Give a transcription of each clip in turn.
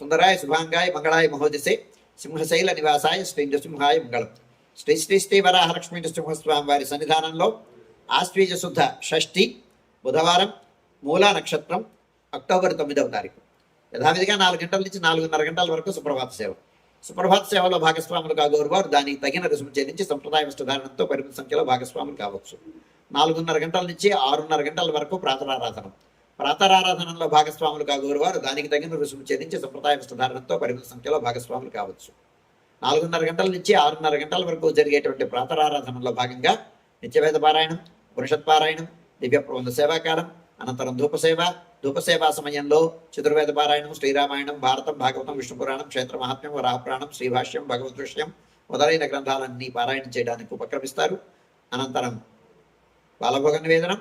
సుందరాయ శుభాంగాయ మంగళాయ మహోదశే సింహశైల నివాసాయ శ్రీ నృసింహాయ మంగళం శ్రీ శ్రీ శ్రీ వరాహలక్ష్మీ నృసింహస్వామి వారి సన్నిధానంలో ఆశ్వీజ శుద్ధ షష్ఠి బుధవారం మూలా నక్షత్రం అక్టోబర్ తొమ్మిదవ తారీఖు యథావిధిగా నాలుగు గంటల నుంచి నాలుగున్నర గంటల వరకు సుప్రభాత సేవ సుప్రభాత సేవలో భాగస్వాములు కాగోరువారు దానికి తగిన రుసుము చెల్లించి సంప్రదాయ వస్త్రధారణంతో పరిమిత సంఖ్యలో భాగస్వాములు కావచ్చు. నాలుగున్నర గంటల నుంచి ఆరున్నర గంటల వరకు ప్రాతరారాధన ప్రాతరారాధనలో భాగస్వాములు కాగోరు వారు దానికి తగిన రుసుము చెల్లించి సంప్రదాయ వస్త్రధారణంతో పరిమిత సంఖ్యలో భాగస్వాములు కావచ్చు. నాలుగున్నర గంటల నుంచి ఆరున్నర గంటల వరకు జరిగేటువంటి ప్రాతరారాధనలో భాగంగా నిత్యవేద పారాయణం పురుషత్ పారాయణం దివ్య ప్రబంధ సేవాకాలం అనంతరం ధూపసేవ ధూపసేవా సమయంలో చతుర్వేద పారాయణం శ్రీరామాయణం భారతం భాగవతం విష్ణు పురాణం క్షేత్ర మహాత్మ్యం వరాహపురాణం శ్రీభాష్యం భగవద్ విషయం మొదలైన గ్రంథాలన్నీ పారాయణం చేయడానికి ఉపక్రమిస్తారు. అనంతరం బాలభోగ నివేదనం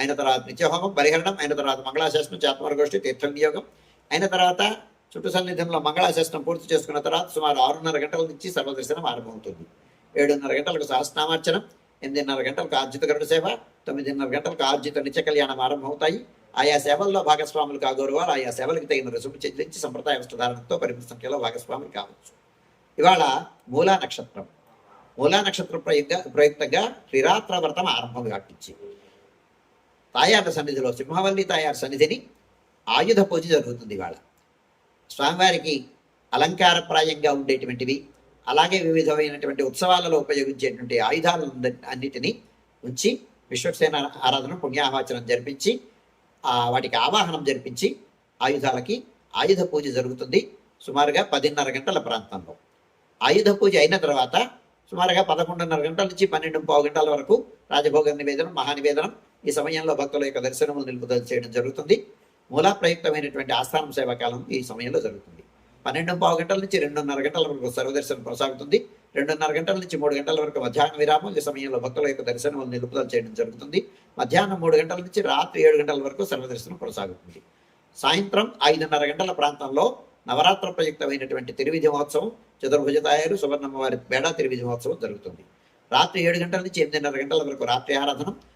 అయిన తర్వాత నిత్యహోమం పరిహరణం అయిన తర్వాత మంగళాశాసనం చాత్మరగోష్ఠి తీర్థ వియోగం అయిన తర్వాత చుట్టు సన్నిధిలో మంగళాశాసనం పూర్తి చేసుకున్న తర్వాత సుమారు ఆరున్నర గంటల నుంచి సర్వదర్శనం ఆరంభమవుతుంది. ఏడున్నర గంటలకు సహస్నామార్చనం ఎనిమిదిన్నర గంటలకు ఆర్జిత గరుడ సేవ తొమ్మిదిన్నర గంటలకు ఆర్జిత నిత్య కళ్యాణం ఆరంభమవుతాయి. ఆయా సేవల్లో భాగస్వాములు కాగోరువారు ఆయా సేవలకు తగిన రుసుము చెల్లించి సంప్రదాయ వస్త్రధారణతో పరిమిత సంఖ్యలో భాగస్వాములు కావచ్చు. ఇవాళ మూలా నక్షత్రం. మూలా నక్షత్ర ప్రయుక్త ప్రయుక్తంగా త్రిరాత్ర వ్రతం ఆరంభం కాటించి తాయారు సన్నిధిలో సింహవల్లి తాయారు సన్నిధిని ఆయుధ పూజ జరుగుతుంది ఇవాళ. స్వామివారికి అలంకారప్రాయంగా ఉండేటువంటివి అలాగే వివిధమైనటువంటి ఉత్సవాలలో ఉపయోగించేటువంటి ఆయుధాలను అన్నిటినీ ఉంచి విశ్వసేన ఆరాధన పుణ్యాహవాచనం జరిపించి వాటికి ఆవాహనం జరిపించి ఆయుధాలకి ఆయుధ పూజ జరుగుతుంది సుమారుగా పదిన్నర గంటల ప్రాంతంలో. ఆయుధ పూజ అయిన తర్వాత సుమారుగా పదకొండున్నర గంటల నుంచి పన్నెండు పావు గంటల వరకు రాజభోగ నివేదనం మహానివేదనం ఈ సమయంలో భక్తుల యొక్క దర్శనములు నిలుపుదల చేయడం జరుగుతుంది. మూలా ప్రయుక్తమైనటువంటి ఆస్థానం సేవాకాలం ఈ సమయంలో జరుగుతుంది. పన్నెండు పావు గంటల నుంచి రెండున్నర గంటల వరకు సర్వదర్శనం కొనసాగుతుంది. రెండున్నర గంటల నుంచి మూడు గంటల వరకు మధ్యాహ్న విరామం ఈ సమయంలో భక్తుల యొక్క దర్శనం నిలుపుదల చేయడం జరుగుతుంది. మధ్యాహ్నం మూడు గంటల నుంచి రాత్రి ఏడు గంటల వరకు సర్వదర్శనం కొనసాగుతుంది. సాయంత్రం ఐదున్నర గంటల ప్రాంతంలో నవరాత్ర ప్రయుక్తమైనటువంటి తిరువిధి మహోత్సవం చతుర్భుజ తాయారు సువర్ణమ్మ వారి బేడా తిరువిధి మహోత్సవం జరుగుతుంది. రాత్రి ఏడు గంటల నుంచి ఎనిమిదిన్నర గంటల వరకు రాత్రి ఆరాధన